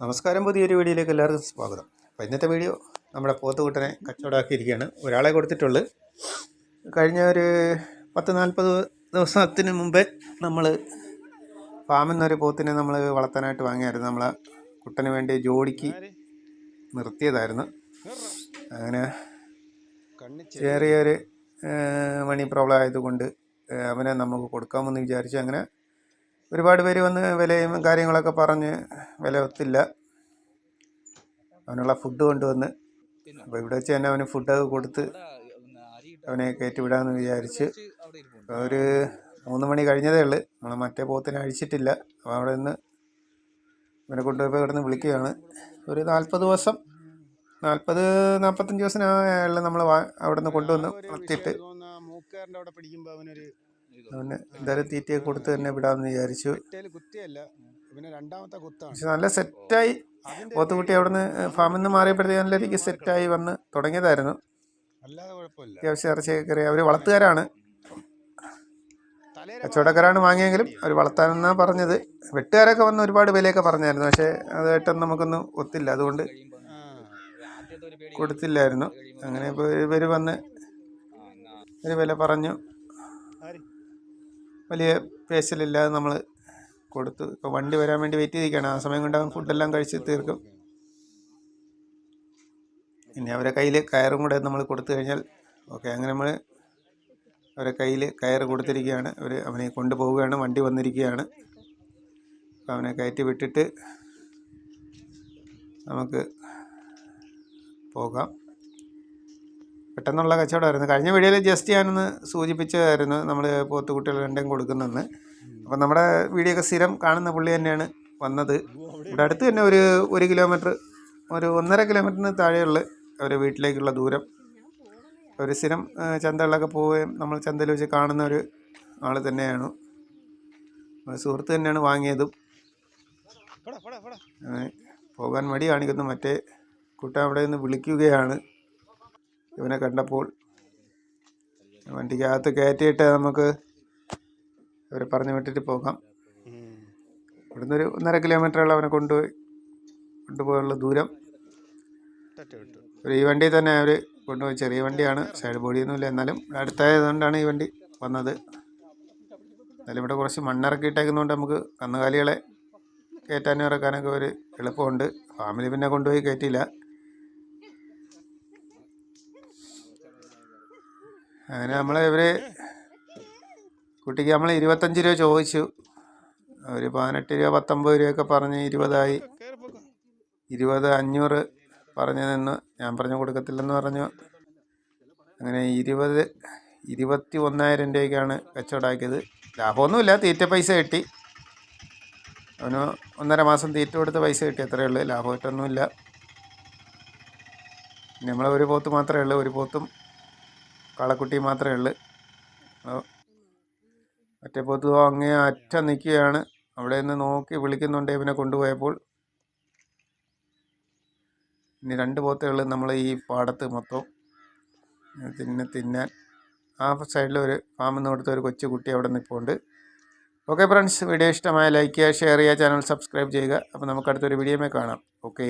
നമസ്കാരം പുതിയൊരു വീഡിയോയിലേക്ക് എല്ലാവർക്കും സ്വാഗതം. അപ്പോൾ ഇന്നത്തെ വീഡിയോ നമ്മുടെ പോത്തുകുട്ടനെ കച്ചവടമാക്കിയിരിക്കുകയാണ് ഒരാളെ കൊടുത്തിട്ടുള്ളത് കഴിഞ്ഞ ഒരു പത്ത് നാൽപ്പത് ദിവസത്തിന് മുമ്പേ നമ്മൾ ഫാമിൽ പോത്തിനെ നമ്മൾ വളർത്താനായിട്ട് വാങ്ങിയായിരുന്നു. നമ്മളെ കുട്ടന് വേണ്ടി ജോഡിക്ക് നിർത്തിയതായിരുന്നു. അങ്ങനെ ചെറിയൊരു മണി പ്രോബ്ലം ആയതുകൊണ്ട് അവനെ നമുക്ക് കൊടുക്കാമെന്ന് വിചാരിച്ച് അങ്ങനെ ഒരുപാട് പേര് വന്ന് വിലയും കാര്യങ്ങളൊക്കെ പറഞ്ഞ് വില ഒത്തില്ല. അവനുള്ള ഫുഡ് കൊണ്ടുവന്ന്. അപ്പോൾ ഇവിടെ വെച്ച് തന്നെ അവന് ഫുഡൊക്കെ കൊടുത്ത് അവനെ കയറ്റി വിടാമെന്ന് വിചാരിച്ച് ഒരു മൂന്ന് മണി കഴിഞ്ഞതേ ഉള്ളൂ. നമ്മൾ മറ്റേ പോത്തിനെ അഴിച്ചിട്ടില്ല. അപ്പോൾ അവിടെ നിന്ന് ഇവനെ കൊണ്ടുപോയി കിടന്ന് വിളിക്കുകയാണ്. ഒരു നാൽപ്പത് ദിവസം നാൽപ്പത് നാൽപ്പത്തഞ്ച് ദിവസത്തിനായുള്ള നമ്മൾ അവിടെ നിന്ന് കൊണ്ടുവന്ന് വളർത്തിയിട്ട് മൂക്കാറിന്റെ അവിടെ പിടിക്കുമ്പോൾ അവനൊരു അവന് എന്തായാലും തീറ്റയെ കൊടുത്ത് തന്നെ വിടാമെന്ന് വിചാരിച്ചു. പക്ഷെ നല്ല സെറ്റായി. പോത്തുകുട്ടി അവിടുന്ന് ഫാമിൽ നിന്ന് മാറിയപ്പോഴത്തേക്ക് നല്ല രീതിക്ക് സെറ്റായി വന്ന് തുടങ്ങിയതായിരുന്നു. അത്യാവശ്യം ഇറച്ചിയൊക്കെ കയറി. അവർ വളർത്തുകാരാണ്. കച്ചവടക്കാരാണ് വാങ്ങിയെങ്കിലും അവർ വളർത്താനെന്നാണ് പറഞ്ഞത്. വെട്ടുകാരൊക്കെ വന്ന് ഒരുപാട് വിലയൊക്കെ പറഞ്ഞായിരുന്നു. പക്ഷേ അതായിട്ടൊന്നും നമുക്കൊന്നും ഒത്തില്ല. അതുകൊണ്ട് കൊടുത്തില്ലായിരുന്നു. അങ്ങനെ ഇപ്പോൾ ഇവർ വന്ന് ഒരു വില പറഞ്ഞു? വലിയ പേശലില്ലാതെ നമ്മൾ കൊടുത്തു ഇപ്പോൾ വണ്ടി വരാൻ വേണ്ടി വെയിറ്റ് ചെയ്തിരിക്കുകയാണ്. ആ സമയം കൊണ്ട് അവൻ ഫുഡെല്ലാം കഴിച്ച് തീർക്കും. ഇനി അവരെ കയ്യിൽ കയറും കൂടെ നമ്മൾ കൊടുത്തു കഴിഞ്ഞാൽ ഓക്കെ അങ്ങനെ നമ്മൾ അവരെ കയ്യിൽ കയർ കൊടുത്തിരിക്കുകയാണ്. അവർ അവനെ കൊണ്ടുപോവുകയാണ് വണ്ടി വന്നിരിക്കുകയാണ്. അപ്പോൾ അവനെ കയറ്റി വിട്ടിട്ട് നമുക്ക് പോകാം. പെട്ടെന്നുള്ള കച്ചവടമായിരുന്നു. കഴിഞ്ഞ വീഡിയോയിൽ ജസ്റ്റ് ഞാനൊന്ന് സൂചിപ്പിച്ചതായിരുന്നു നമ്മൾ പോത്തുകുട്ടികൾ രണ്ടും കൊടുക്കുന്നെന്ന്. അപ്പം നമ്മുടെ വീഡിയോ ഒക്കെ സ്ഥിരം കാണുന്ന പുള്ളി തന്നെയാണ് വന്നത്. ഇവിടെ അടുത്ത് തന്നെ ഒരു ഒരു കിലോമീറ്റർ ഒരു ഒന്നര കിലോമീറ്ററിന് താഴെയുള്ള ഒരു വീട്ടിലേക്കുള്ള ദൂരം. ഒരു സ്ഥിരം ചന്തകളിലൊക്കെ പോവുകയും നമ്മൾ ചന്തയിൽ വെച്ച് കാണുന്ന ഒരു ആൾ തന്നെയാണ്. സുഹൃത്ത് തന്നെയാണ് വാങ്ങിയതും. പോകാൻ മടി കാണിക്കുന്നു. മറ്റേ കുട്ടൻ അവിടെ നിന്ന് വിളിക്കുകയാണ്. ഇവനെ കണ്ടപ്പോൾ വണ്ടിക്കകത്ത് കയറ്റിയിട്ട് നമുക്ക് അവരെ പറഞ്ഞു വിട്ടിട്ട് പോകാം. ഇവിടുന്ന് ഒരു ഒന്നര കിലോമീറ്ററുള്ള അവനെ കൊണ്ടുപോയി കൊണ്ടുപോയുള്ള ദൂരം. ഈ വണ്ടി തന്നെ അവർ കൊണ്ടുപോയി. ചെറിയ വണ്ടിയാണ് സൈഡ് ബോഡിയൊന്നുമില്ല എന്നാലും. അടുത്തായതുകൊണ്ടാണ് ഈ വണ്ടി വന്നത്. എന്നാലും ഇവിടെ കുറച്ച് മണ്ണിറക്കിയിട്ടേക്കുന്നതുകൊണ്ട് നമുക്ക് കന്നുകാലികളെ കയറ്റാനും ഇറക്കാനൊക്കെ ഒരു എളുപ്പമുണ്ട്. ഫാമിലി പിന്നെ കൊണ്ടുപോയി കയറ്റിയില്ല. അങ്ങനെ നമ്മൾ ഇവർ കുട്ടിക്ക് നമ്മൾ ഇരുപത്തഞ്ച് രൂപ ചോദിച്ചു. അവർ പതിനെട്ട് രൂപ പത്തൊമ്പത് രൂപയൊക്കെ പറഞ്ഞ് ഇരുപതായി. ഇരുപത് അഞ്ഞൂറ് പറഞ്ഞു നിന്ന് ഞാൻ പറഞ്ഞു കൊടുക്കത്തില്ലെന്ന് പറഞ്ഞു. അങ്ങനെ ഇരുപത് ഇരുപത്തി ഒന്നായിരം രൂപയ്ക്കാണ് കച്ചവടമാക്കിയത് ലാഭമൊന്നുമില്ല തീറ്റ പൈസ കിട്ടി. അവന് ഒന്നര മാസം തീറ്റ കൊടുത്ത് പൈസ കിട്ടി അത്രയേ ഉള്ളൂ. ലാഭമായിട്ടൊന്നുമില്ല. നമ്മളെ ഒരു പോത്ത് മാത്രമേ ഉള്ളൂ. ഒരു പോത്തും കാളക്കുട്ടിയും മാത്രമേ ഉള്ളൂ. പോത്തു അങ്ങേ അറ്റം നിൽക്കുകയാണ്. അവിടെ നിന്ന് നോക്കി വിളിക്കുന്നുണ്ട് ഇവനെ കൊണ്ടുപോയപ്പോൾ. ഇനി രണ്ട് പോത്തുകൾ നമ്മൾ ഈ പാടത്ത് മൊത്തം. തിന്നെ തിന്നാൻ. ആ സൈഡിൽ ഒരു ഫാമിൽ നിന്ന് കൊടുത്ത ഒരു കൊച്ചുകുട്ടി അവിടെ നിൽപ്പുണ്ട് ഓക്കെ ഫ്രണ്ട്സ് വീഡിയോ ഇഷ്ടമായ ലൈക്ക് ചെയ്യുക ഷെയർ ചെയ്യുക ചാനൽ സബ്സ്ക്രൈബ് ചെയ്യുക. അപ്പോൾ നമുക്ക് അടുത്തൊരു വീഡിയോമേ കാണാം. ഓക്കെ